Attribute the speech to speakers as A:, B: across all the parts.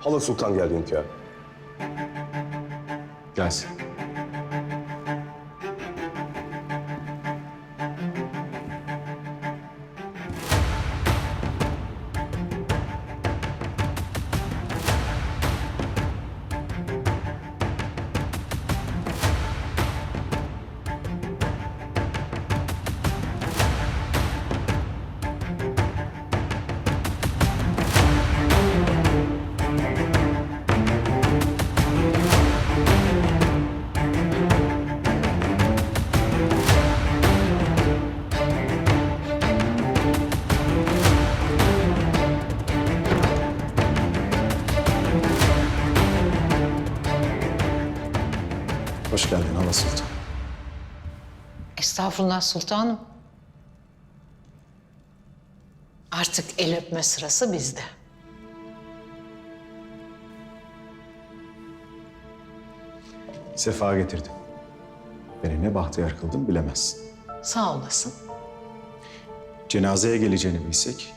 A: Hala Sultan geldi hünkâr.
B: Gelsin. Hoş geldin Hala Sultan.
C: Estağfurullah sultanım. Artık el öpme sırası bizde.
B: Sefa getirdim. Beni ne bahtiyar kıldın bilemezsin.
C: Sağ olasın.
B: Cenazeye geleceğini bilsek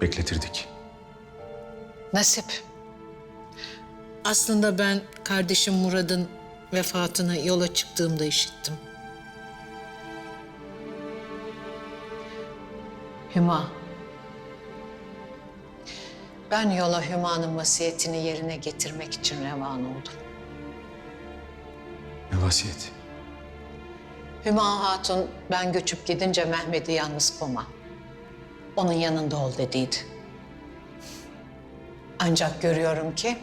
B: bekletirdik.
C: Nasip. Aslında ben kardeşim Murad'ın vefatını yola çıktığımda işittim. Hüma. Ben yola Hüma'nın vasiyetini yerine getirmek için revan oldum.
B: Ne vasiyet?
C: Hüma Hatun ben göçüp gidince Mehmet'i yalnız koma. Onun yanında ol dediydi. Ancak görüyorum ki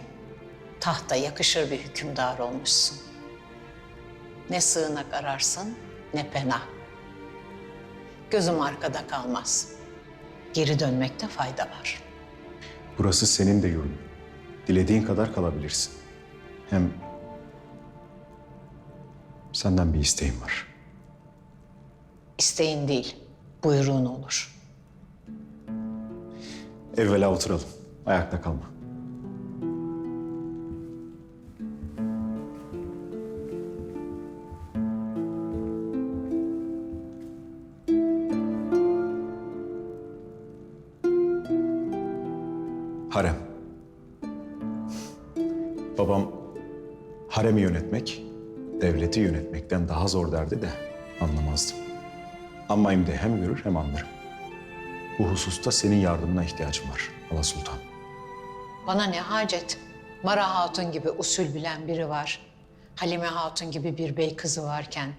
C: tahta yakışır bir hükümdar olmuşsun. Ne sığınak ararsın ne pena. Gözüm arkada kalmaz. Geri dönmekte fayda var.
B: Burası senin de yurdun. Dilediğin kadar kalabilirsin. Hem senden bir isteğim var.
C: İsteğin değil, buyruğun olur.
B: Evvela oturalım. Ayakta kalma. Harem. Babam haremi yönetmek, devleti yönetmekten daha zor derdi de anlamazdım. Ama şimdi hem görür hem anlarım. Bu hususta senin yardımına ihtiyacım var Hala Sultan.
C: Bana ne hacet? Mara Hatun gibi usul bilen biri var. Halime Hatun gibi bir bey kızı varken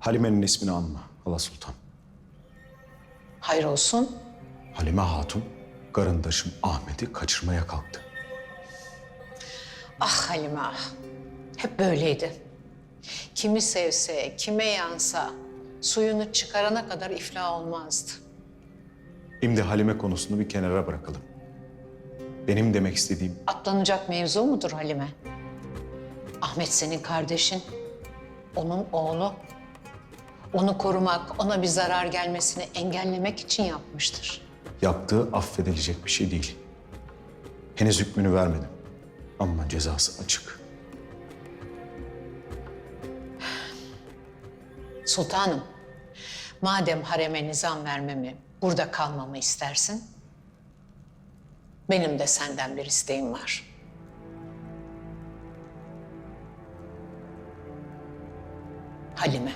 B: Halime'nin ismini anma Hala Sultan.
C: hayır olsun.
B: Halime Hatun, garındaşım Ahmet'i kaçırmaya kalktı.
C: Ah Halime ah. Hep böyleydi. Kimi sevse, kime yansa suyunu çıkarana kadar iflah olmazdı.
B: Şimdi Halime konusunu bir kenara bırakalım. Benim demek istediğim
C: Atlanacak mevzu mudur Halime? Ahmet senin kardeşin. Onun oğlu. Onu korumak, ona bir zarar gelmesini engellemek için yapmıştır.
B: Yaptığı affedilecek bir şey değil. Henüz hükmünü vermedim. Ama cezası açık.
C: Sultanım, madem hareme nizam vermemi, burada kalmamı istersin, benim de senden bir isteğim var. Halime.